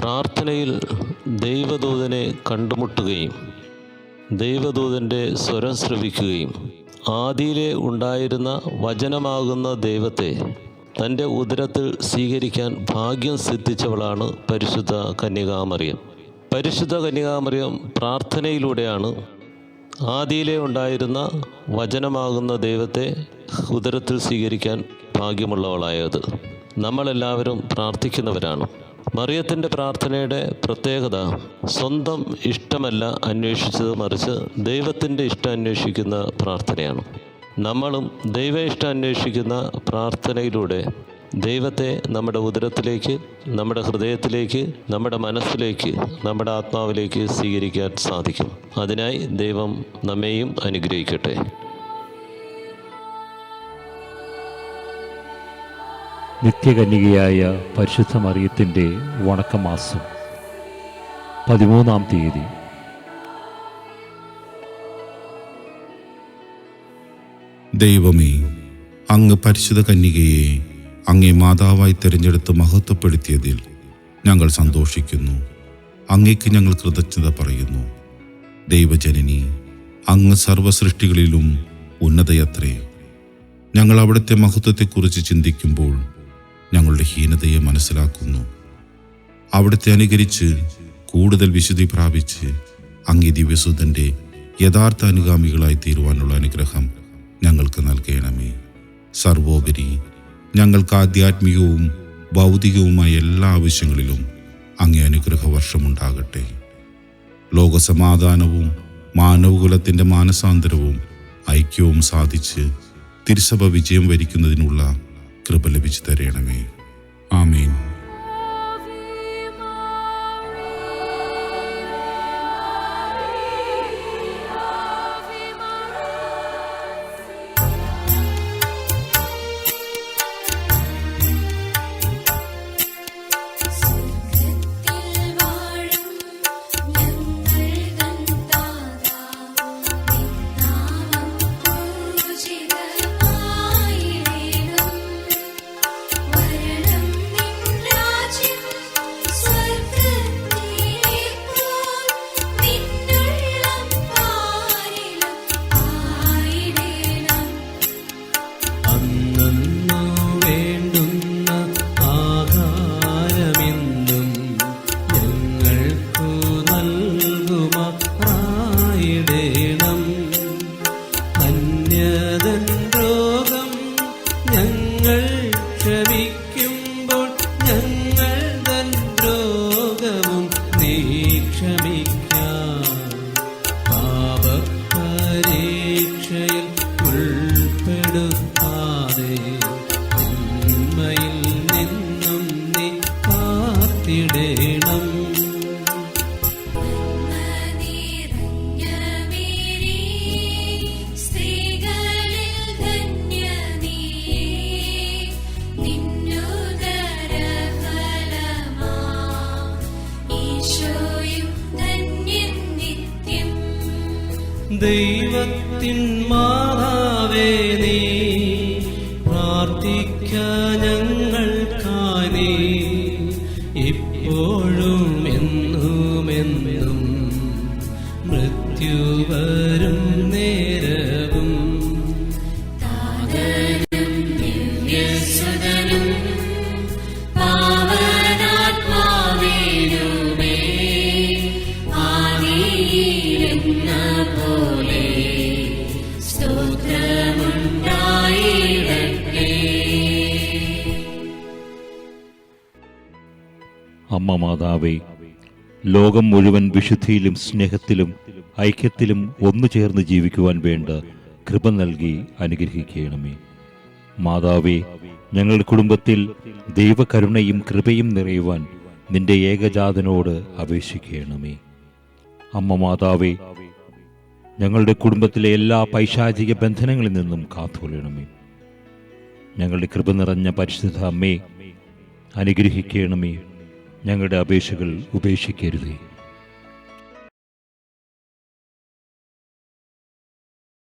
പ്രാർത്ഥനയിൽ ദൈവദൂതനെ കണ്ടുമുട്ടുകയും ദൈവദൂതന്റെ സ്വരം ശ്രവിക്കുകയും ആദിയിലെ ഉണ്ടായിരുന്ന വചനമാകുന്ന ദൈവത്തെ തന്റെ ഉദരത്തിൽ സ്വീകരിക്കാൻ ഭാഗ്യം സിദ്ധിച്ചവളാണ് പരിശുദ്ധ കന്യകാമറിയം. പരിശുദ്ധ കന്യകാമറിയം പ്രാർത്ഥനയിലൂടെയാണ് ആദിയിലെ ഉണ്ടായിരുന്ന വചനമാകുന്ന ദൈവത്തെ ഉദരത്തിൽ സ്വീകരിക്കാൻ ഭാഗ്യമുള്ളവളായത്. നമ്മളെല്ലാവരും പ്രാർത്ഥിക്കുന്നവരാണ്. മറിയത്തിന്റെ പ്രാർത്ഥനയുടെ പ്രത്യേകത സ്വന്തം ഇഷ്ടമല്ല അന്വേഷിച്ചത് മറിച്ച് ദൈവത്തിന്റെ ഇഷ്ടം അന്വേഷിക്കുന്ന പ്രാർത്ഥനയാണ്. നമ്മളും ദൈവ ഇഷ്ടം അന്വേഷിക്കുന്ന പ്രാർത്ഥനയിലൂടെ ദൈവത്തെ നമ്മുടെ ഉദരത്തിലേക്ക് നമ്മുടെ ഹൃദയത്തിലേക്ക് നമ്മുടെ മനസ്സിലേക്ക് നമ്മുടെ ആത്മാവിലേക്ക് സ്വീകരിക്കാൻ സാധിക്കും. അതിനായി ദൈവം നമ്മെയും അനുഗ്രഹിക്കട്ടെ. നിത്യകന്യകയായ പരിശുദ്ധ മറിയത്തിന്റെ വണക്കമാസം പതിമൂന്നാം തീയതി. ദൈവമേ അങ്ങ് പരിശുദ്ധ കന്യകയെ അങ്ങേ മാതാവായി തിരഞ്ഞെടുത്ത് മഹത്വപ്പെടുത്തിയതിൽ ഞങ്ങൾ സന്തോഷിക്കുന്നു. അങ്ങേക്ക് ഞങ്ങൾ കൃതജ്ഞത പറയുന്നു. ദൈവജനനി അങ്ങ് സർവസൃഷ്ടികളിലും ഉന്നതയത്രേ. ഞങ്ങൾ അവിടുത്തെ മഹത്വത്തെക്കുറിച്ച് ചിന്തിക്കുമ്പോൾ ഞങ്ങളുടെ ഹീനതയെ മനസ്സിലാക്കുന്നു. അവിടുത്തെ അനുകരിച്ച് കൂടുതൽ വിശുദ്ധി പ്രാപിച്ച് അങ്ങേ ദിവ്യസുദ്ധന്റെ യഥാർത്ഥ അനുഗാമികളായി തീരുവാനുള്ള അനുഗ്രഹം ഞങ്ങൾക്ക് നൽകണമേ. സർവോപരി ഞങ്ങൾക്ക് ആധ്യാത്മികവും ഭൗതികവുമായ എല്ലാ ആവശ്യങ്ങളിലും അങ്ങേ അനുഗ്രഹ വർഷമുണ്ടാകട്ടെ ലോകസമാധാനവും മാനവകുലത്തിന്റെ മാനസാന്തരവും ഐക്യവും സാധിച്ച് തിരുസഭ വിജയം വരിക്കുന്നതിനുള്ള കൃപ ലഭിച്ചു തരണമേ ആമീൻ. ഞങ്ങൾ ക്ഷമിക്കുമ്പോൾ ഞങ്ങൾ തൻ രോഗവും നീ ക്ഷമിക്കാം പാപപരീക്ഷയിൽ ഉൾപ്പെടുത്താതെ നിന്നും നീ കാത്തിടേണം. ദൈവത്തിൻ മാതാവേ നീ പ്രാർത്ഥിക്ക ഞങ്ങൾക്കായി. നീ അമ്മ മാതാവേ ലോകം മുഴുവൻ വിശുദ്ധിയിലും സ്നേഹത്തിലും ഐക്യത്തിലും ഒന്നു ചേർന്ന് ജീവിക്കുവാൻ വേണ്ട കൃപ നൽകി അനുഗ്രഹിക്കണമേ. മാതാവേ ഞങ്ങളുടെ കുടുംബത്തിൽ ദൈവകരുണയും കൃപയും നിറയുവാൻ നിന്റെ ഏകജാതനോട് അപേക്ഷിക്കണമേ. അമ്മ മാതാവേ ഞങ്ങളുടെ കുടുംബത്തിലെ എല്ലാ പൈശാചിക ബന്ധനങ്ങളിൽ നിന്നും കാത്തുകൊള്ളണമേ. ഞങ്ങളുടെ കൃപ നിറഞ്ഞ പരിശുദ്ധ അമ്മേ അനുഗ്രഹിക്കണമേ. ഞങ്ങളുടെ അപേക്ഷകൾ ഉപേക്ഷിക്കരുതേ.